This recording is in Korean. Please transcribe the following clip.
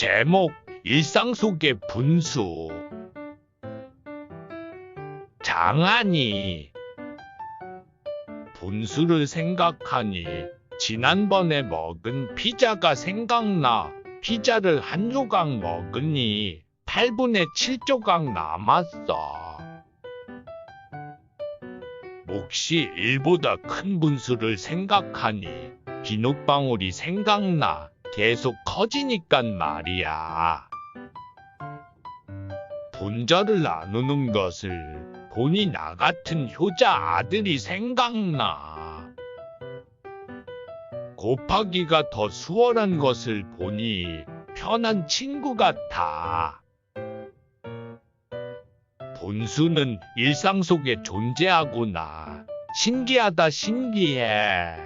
제목 일상 속의 분수 장하니 분수를 생각하니 지난번에 먹은 피자가 생각나 피자를 한 조각 먹으니 8분의 7조각 남았어. 몫이 1보다 큰 분수를 생각하니 비눗방울이 생각나 계속 커지니깐 말이야. 분자를 나누는 것을 보니 나 같은 효자 아들이 생각나. 곱하기가 더 수월한 것을 보니 편한 친구 같아. 분수는 일상 속에 존재하구나. 신기하다, 신기해.